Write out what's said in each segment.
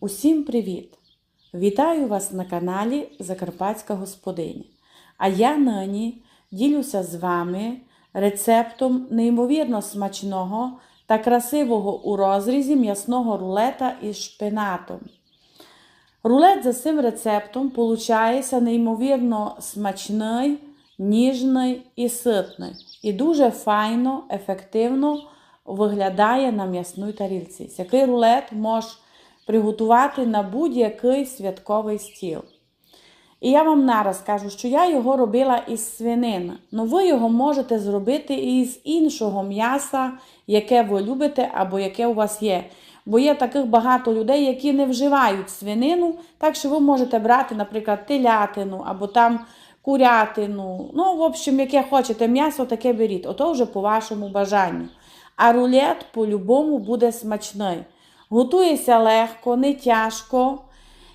Усім привіт! Вітаю вас на каналі Закарпатська Господиня. А я нині ділюся з вами рецептом неймовірно смачного та красивого у розрізі м'ясного рулета із шпинатом. Рулет за цим рецептом получається неймовірно смачний, ніжний і ситний. І дуже файно, ефективно виглядає на м'ясній тарілці. Який рулет можеш приготувати на будь-який святковий стіл. І я вам нараз кажу, що я його робила із свинини. Ну ви його можете зробити і з іншого м'яса, яке ви любите або яке у вас є. Бо є таких багато людей, які не вживають свинину, так що ви можете брати, наприклад, телятину або там курятину. Ну, в общем, яке хочете м'ясо, таке беріть. Ото вже по вашому бажанню. А рулет по-любому буде смачний. Готується легко, не тяжко.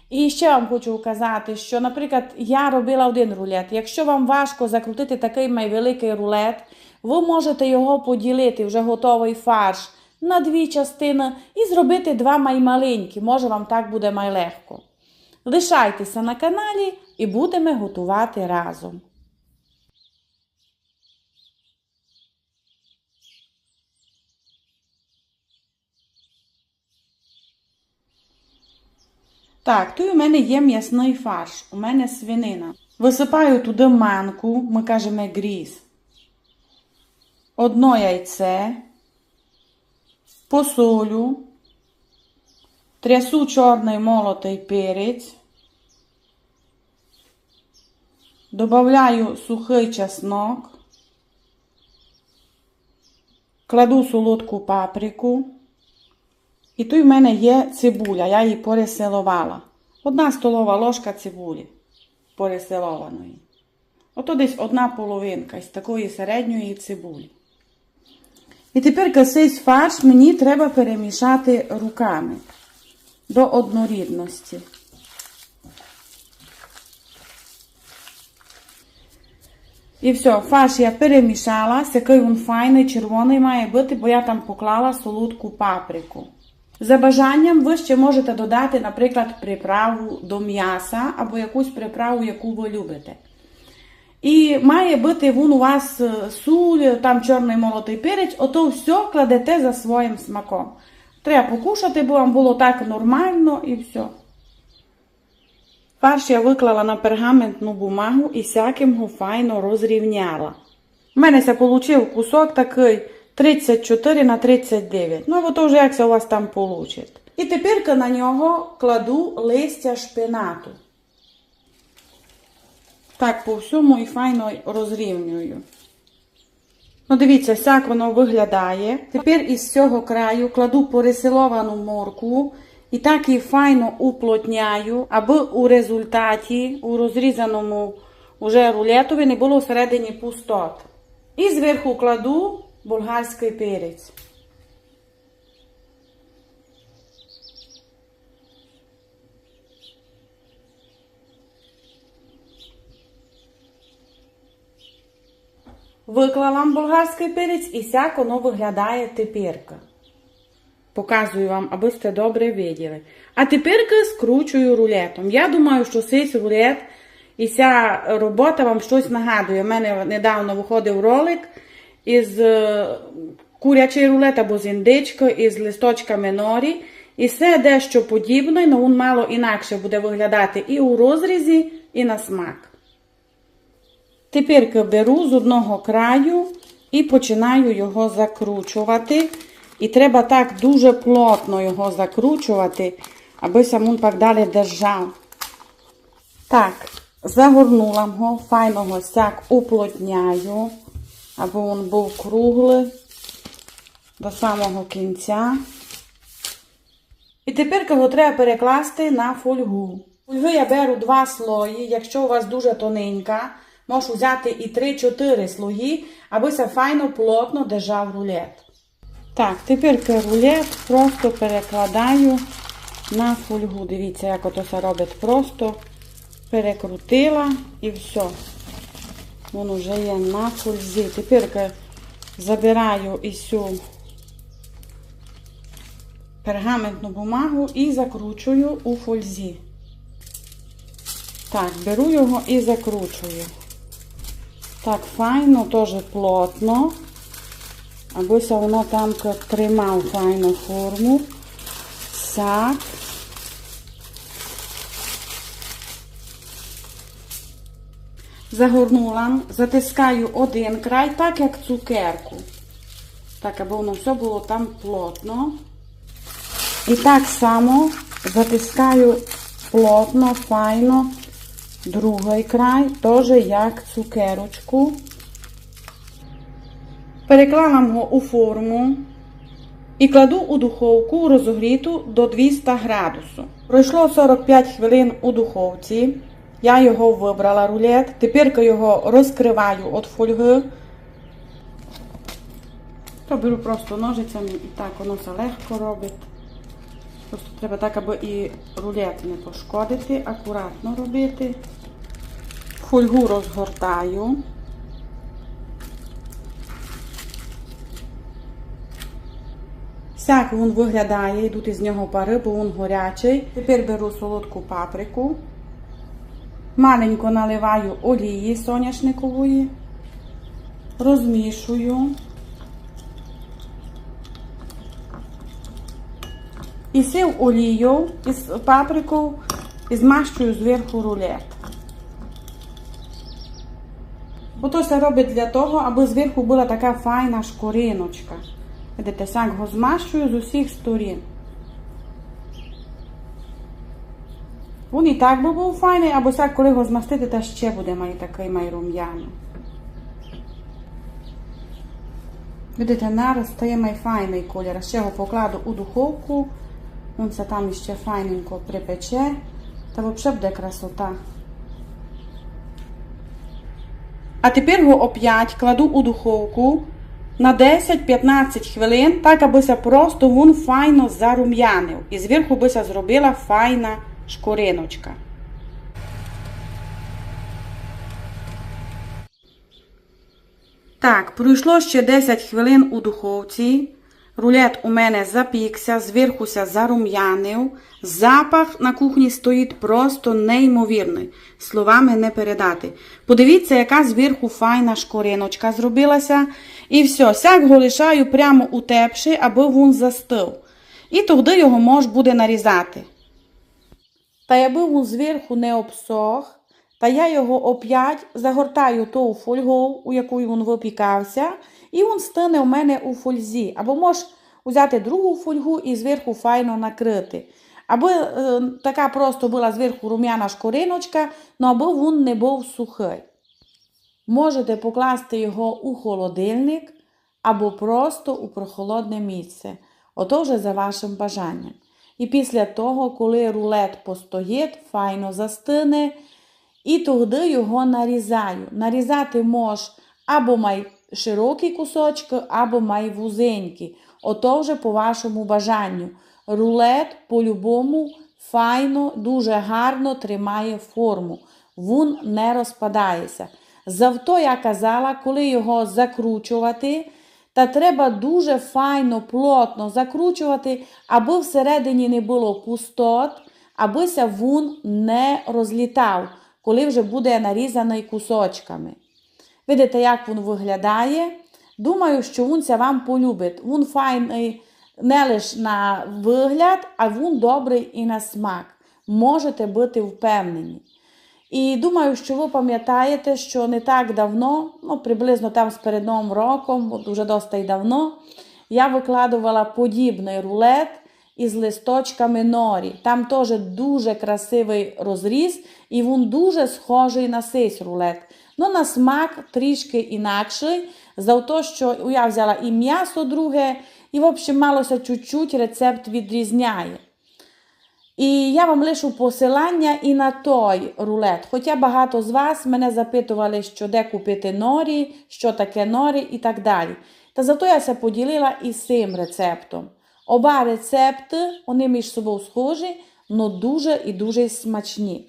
І ще вам хочу казати, що, наприклад, я робила один рулет. Якщо вам важко закрутити такий майвеликий рулет, ви можете його поділити, вже готовий фарш, на дві частини і зробити два маймаленькі. Може, вам так буде майлегко. Лишайтеся на каналі і будемо готувати разом. Так, тут у мене є м'ясний фарш, у мене свинина. Висипаю туди манку, ми кажемо гріз. Одно яйце, посолю, трясу чорний молотий перець, добавляю сухий чеснок, кладу солодку паприку. І тут в мене є цибуля, я її переселувала. Одна столова ложка цибулі переселованої. Ото десь одна половинка із такої середньої цибулі. І тепер цей фарш мені треба перемішати руками до однорідності. І все, фарш я перемішала, який він файний, червоний має бути, бо я там поклала солодку паприку. За бажанням ви ще можете додати, наприклад, приправу до м'яса або якусь приправу, яку ви любите. І має бути він у вас суль, там чорний молотий перець, ото все кладете за своїм смаком. Треба покушати, бо вам було так нормально і все. Фарш я виклала на пергаментну бумагу і всяким його файно розрівняла. У мене це вийшов кусок такий 34 на 39. Ну, от вже як це у вас там вийде. І тепер на нього кладу листя шпинату. Так, по всьому і файно розрівнюю. Ну, дивіться, як воно виглядає. Тепер із цього краю кладу пересиловану моркву і так її файно уплотняю, аби у результаті, у розрізаному уже рулетові не було всередині пустот. І зверху кладу болгарський перець. Виклала болгарський перець і сяк воно виглядає теперка. Показую вам, аби сте добре виділи. А тепер скручую рулетом. Я думаю, що цей рулет і ця робота вам щось нагадує. У мене недавно виходив ролик із курячий рулет або з індичкою, із листочками норі. І все дещо подібне, але він мало інакше буде виглядати і у розрізі, і на смак. Тепер беру з одного краю і починаю його закручувати. І треба так дуже плотно його закручувати, аби самун так далі держав. Так, загорнула його, файно його сяк уплотняю, аби він був круглий до самого кінця. І тепер його треба перекласти на фольгу. Фольги я беру два слої, якщо у вас дуже тоненька, можу взяти і 3-4 слої, аби це файно плотно держав рулет. Так, тепер рулет просто перекладаю на фольгу. Дивіться, як ото це робить. Просто перекрутила і все. Воно вже є на фользі. Тепер забираю і цю пергаментну бумагу і закручую у фользі. Так, беру його і закручую. Так, файно, теж плотно, абося воно там тримав файно форму. Так. Загорнула, затискаю один край, так як цукерку. Так, аби воно все було там плотно. І так само затискаю плотно, файно другий край, теж як цукерочку. Перекладам його у форму і кладу у духовку розогріту до 200 градусу. Пройшло 45 хвилин у духовці. Я його вибрала рулет. Тепер його розкриваю від фольги. То беру просто ножицями і так воно все легко робить. Просто треба так, аби і рулет не пошкодити, акуратно робити. Фольгу розгортаю. Всяк він виглядає, йдуть із нього пари, бо він горячий. Тепер беру солодку паприку. Маленько наливаю олії соняшникової, розмішую. І сів олію із паприку і змащую зверху рулет. Ото це робить для того, аби зверху була така файна шкориночка. Видите, сяк його змащую з усіх сторін. Він і так би був файний, або сяк, коли його змастити, та ще буде май такий май рум'яно. Видите, нараз стає май файний колір. Ще його покладу у духовку. Він це там ще файненько припече. Та взагалі буде красота. А тепер його оп'ять кладу у духовку на 10-15 хвилин, так абися просто він файно зарум'янив. І зверху бися зробила файна шкориночка. Так, пройшло ще 10 хвилин у духовці. Рулет у мене запікся, зверхуся зарум'янив. Запах на кухні стоїть просто неймовірний. Словами не передати. Подивіться, яка зверху файна шкориночка зробилася. І все, сяк го лишаю прямо у тепші, аби він застив. І тоді його мож буде нарізати. Та аби він зверху не обсох, та я його оп'ять загортаю ту фольгу, у яку він випікався, і він стане у мене у фользі. Або можеш взяти другу фольгу і зверху файно накрити. Аби е, така просто була зверху рум'яна шкориночка, ну аби він не був сухий. Можете покласти його у холодильник або просто у прохолодне місце. Ото вже за вашим бажанням. І після того, коли рулет постоїть, файно застине, і тоді його нарізаю. Нарізати мож або май широкі кусочки, або май вузенькі. Ото вже по вашому бажанню. Рулет по-любому файно, дуже гарно тримає форму. Він не розпадається. Завто я казала, коли його закручувати, та треба дуже файно, плотно закручувати, аби всередині не було пустот, абися він не розлітав, коли вже буде нарізаний кусочками. Видите, як він виглядає? Думаю, що він це вам полюбить. Він файний не лише на вигляд, а він добрий і на смак. Можете бути впевнені. І думаю, що ви пам'ятаєте, що не так давно, ну приблизно там з перед Новим роком, доста й давно, я викладувала подібний рулет із листочками норі. Там теж дуже красивий розріз, і він дуже схожий на цей рулет. Ну, на смак трішки інакший, за те, що я взяла і м'ясо друге, і, в общем, малося чуть-чуть рецепт відрізняє. І я вам лишу посилання і на той рулет. Хоча багато з вас мене запитували, що де купити норі, що таке норі і так далі. Та зато я се поділила і цим рецептом. Оба рецепти, вони між собою схожі, але дуже і дуже смачні.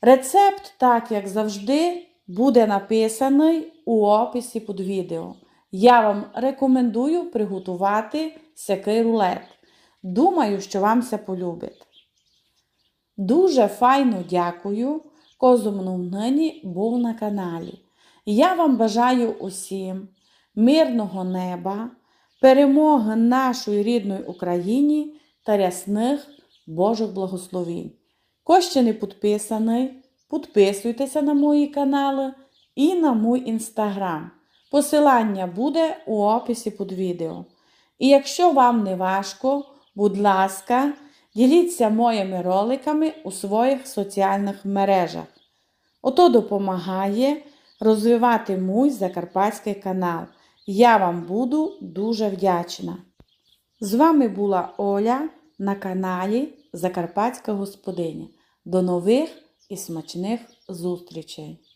Рецепт, так як завжди, буде написаний у описі під відео. Я вам рекомендую приготувати сякий рулет. Думаю, що вам це полюбить. Дуже файно дякую, кожному нині був на каналі. Я вам бажаю усім мирного неба, перемоги нашої рідної Україні та рясних Божих благословінь. Хто ще не підписаний, підписуйтеся на мої канали і на мій інстаграм. Посилання буде у описі під відео. І якщо вам не важко, будь ласка, діліться моїми роликами у своїх соціальних мережах. Ото допомагає розвивати мій закарпатський канал. Я вам буду дуже вдячна. З вами була Оля на каналі Закарпатська Господиня. До нових і смачних зустрічей!